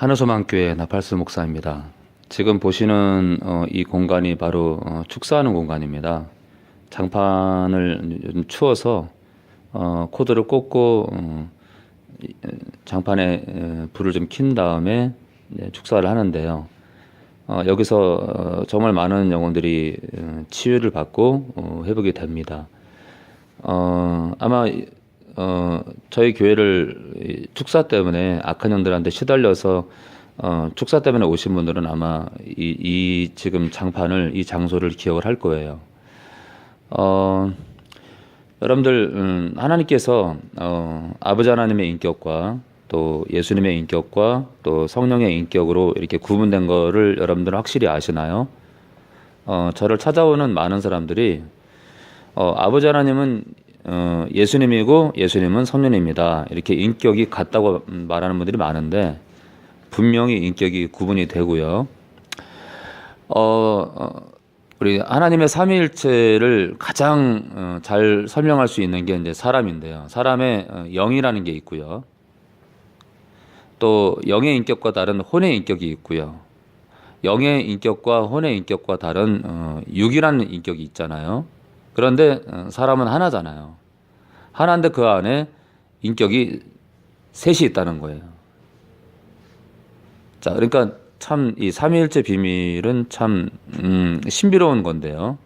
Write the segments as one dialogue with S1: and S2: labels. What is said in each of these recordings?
S1: 한우소망교회 나팔수 목사입니다. 지금 보시는 어, 이 공간이 바로 어, 축사하는 공간입니다. 장판을 추워서 어, 코드를 꽂고 장판에 에, 불을 좀 킨 다음에 이제 축사를 하는데요. 어, 여기서 어, 정말 많은 영혼들이 어, 치유를 받고 어, 회복이 됩니다. 어, 아마 이- 어, 저희 교회를 이 축사 때문에 악한 영들한테 시달려서 어, 축사 때문에 오신 분들은 아마 이, 이 지금 장판을 이 장소를 기억을 할 거예요. 어, 여러분들 음, 하나님께서 어, 아버지 하나님의 인격과 또 예수님의 인격과 또 성령의 인격으로 이렇게 구분된 거를 여러분들은 확실히 아시나요? 어, 저를 찾아오는 많은 사람들이 어, 아버지 하나님은 어, 예수님이고 예수님은 성령입니다. 이렇게 인격이 같다고 말하는 분들이 많은데 분명히 인격이 구분이 되고요. 어, 어, 우리 하나님의 삼위일체를 가장 어, 잘 설명할 수 있는 게 이제 사람인데요. 사람의 어, 영이라는 게 있고요. 또 영의 인격과 다른 혼의 인격이 있고요. 영의 인격과 혼의 인격과 다른 어, 육이라는 인격이 있잖아요. 그런데 어, 사람은 하나잖아요. 하나인데 그 안에 인격이 셋이 있다는 거예요. 자, 그러니까 참 이 삼위일체 비밀은 참 음, 신비로운 건데요.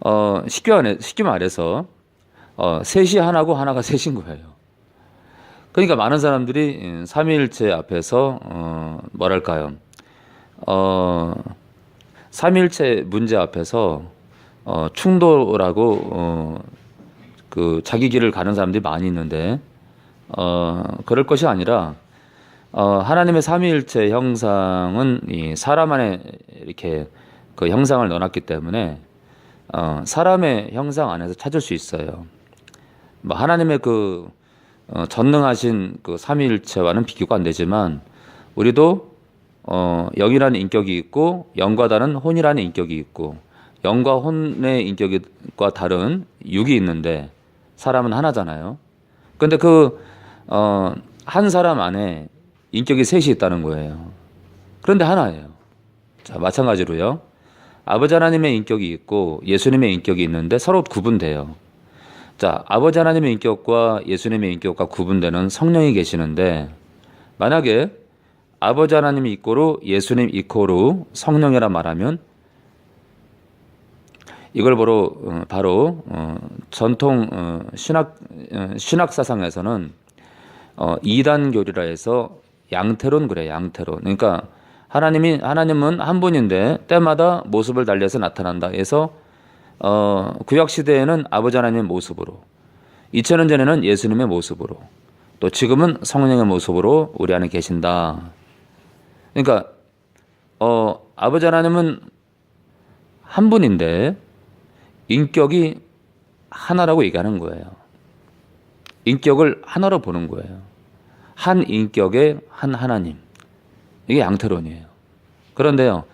S1: 어, 쉽게 말해, 쉽게 말해서 어, 셋이 하나고 하나가 셋인 거예요. 그러니까 많은 사람들이 음, 삼위일체 앞에서 어, 뭐랄까요? 어, 삼위일체 문제 앞에서 어, 충돌하고 어, 그 자기 길을 가는 사람들이 많이 있는데 어, 그럴 것이 아니라 어, 하나님의 삼위일체 형상은 이 사람 안에 이렇게 그 형상을 넣어놨기 때문에 어, 사람의 형상 안에서 찾을 수 있어요. 뭐 하나님의 그 어, 전능하신 그 삼위일체와는 비교가 안 되지만 우리도 어, 영이라는 인격이 있고 영과 다른 혼이라는 인격이 있고 영과 혼의 인격과 다른 육이 있는데 사람은 하나잖아요. 근데 그, 어, 한 사람 안에 인격이 셋이 있다는 거예요. 그런데 하나예요. 자, 마찬가지로요. 아버지 하나님의 인격이 있고 예수님의 인격이 있는데 서로 구분돼요. 자, 아버지 하나님의 인격과 예수님의 인격과 구분되는 성령이 계시는데 만약에 아버지 하나님 이꼬로 예수님 이꼬로 성령이라 말하면 이걸 바로 어, 바로 어, 전통 어, 신학 어, 신학 사상에서는 어, 이단 교리라 해서 양태론 그래 양태론. 그러니까 하나님이 하나님은 한 분인데 때마다 모습을 달리해서 나타난다. 해서 어, 구약 시대에는 아버지 하나님의 모습으로 2000년 전에는 예수님의 모습으로 또 지금은 성령의 모습으로 우리 안에 계신다. 그러니까 어, 아버지 하나님은 한 분인데 인격이 하나라고 얘기하는 거예요. 인격을 하나로 보는 거예요. 한 인격의 한 하나님. 이게 양태론이에요. 그런데요.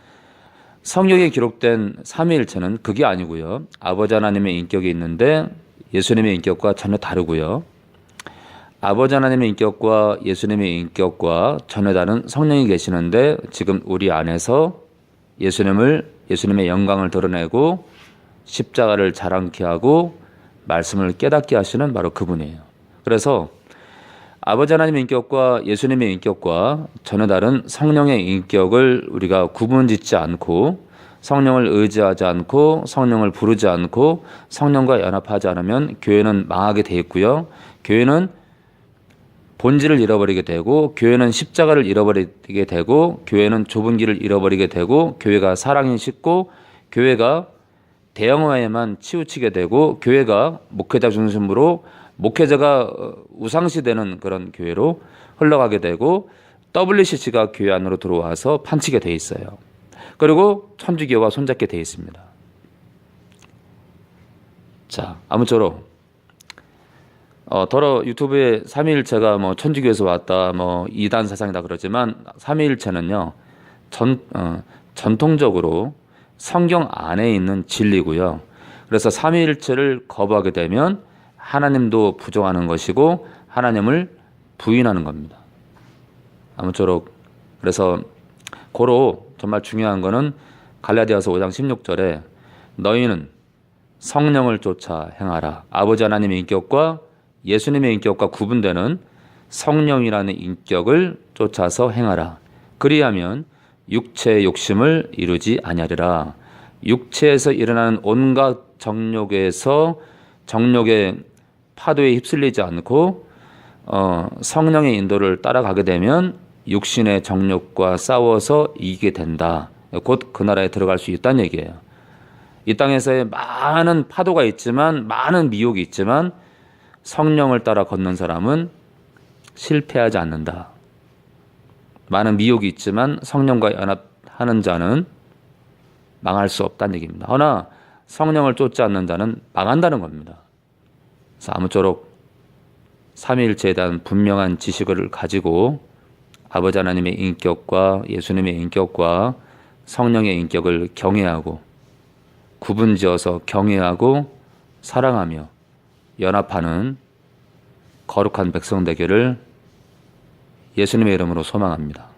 S1: 성경에 기록된 삼위일체는 그게 아니고요. 아버지 하나님의 인격이 있는데 예수님의 인격과 전혀 다르고요. 아버지 하나님의 인격과 예수님의 인격과 전혀 다른 성령이 계시는데 지금 우리 안에서 예수님을 예수님의 영광을 드러내고 십자가를 자랑케 하고 말씀을 깨닫게 하시는 바로 그분이에요. 그래서 아버지 하나님의 인격과 예수님의 인격과 전혀 다른 성령의 인격을 우리가 구분짓지 않고 성령을 의지하지 않고 성령을 부르지 않고 성령과 연합하지 않으면 교회는 망하게 돼 있고요. 교회는 본질을 잃어버리게 되고 교회는 십자가를 잃어버리게 되고 교회는 좁은 길을 잃어버리게 되고 교회가 사랑이 식고 교회가 대형화에만 치우치게 되고 교회가 목회자 중심으로 목회자가 어, 우상시되는 그런 교회로 흘러가게 되고 WCC가 교회 안으로 들어와서 판치게 돼 있어요. 그리고 천주교와 손잡게 돼 있습니다. 자, 아무쪼록 어, 더러 유튜브에 삼위일체가 뭐 천주교에서 왔다, 뭐 이단 사상이다 그러지만 삼위일체는요 전 어, 전통적으로 성경 안에 있는 진리고요. 그래서 삼위일체를 거부하게 되면 하나님도 부정하는 것이고 하나님을 부인하는 겁니다. 아무쪼록 그래서 고로 정말 중요한 거는 갈라디아서 5장 16절에 너희는 성령을 쫓아 행하라. 아버지 하나님의 인격과 예수님의 인격과 구분되는 성령이라는 인격을 쫓아서 행하라. 그리하면 육체의 욕심을 이루지 아니하리라. 육체에서 일어나는 온갖 정욕에서 정욕의 파도에 휩쓸리지 않고 어, 성령의 인도를 따라가게 되면 육신의 정욕과 싸워서 이기게 된다. 곧 그 나라에 들어갈 수 있다는 얘기예요. 이 땅에서의 많은 파도가 있지만 많은 미혹이 있지만 성령을 따라 걷는 사람은 실패하지 않는다. 많은 미혹이 있지만 성령과 연합하는 자는 망할 수 없다는 얘기입니다. 허나 성령을 쫓지 않는 자는 망한다는 겁니다. 그래서 아무쪼록 삼위일체에 대한 분명한 지식을 가지고 아버지 하나님의 인격과 예수님의 인격과 성령의 인격을 경외하고 구분지어서 경외하고 사랑하며 연합하는 거룩한 백성 되기를 예수님의 이름으로 소망합니다.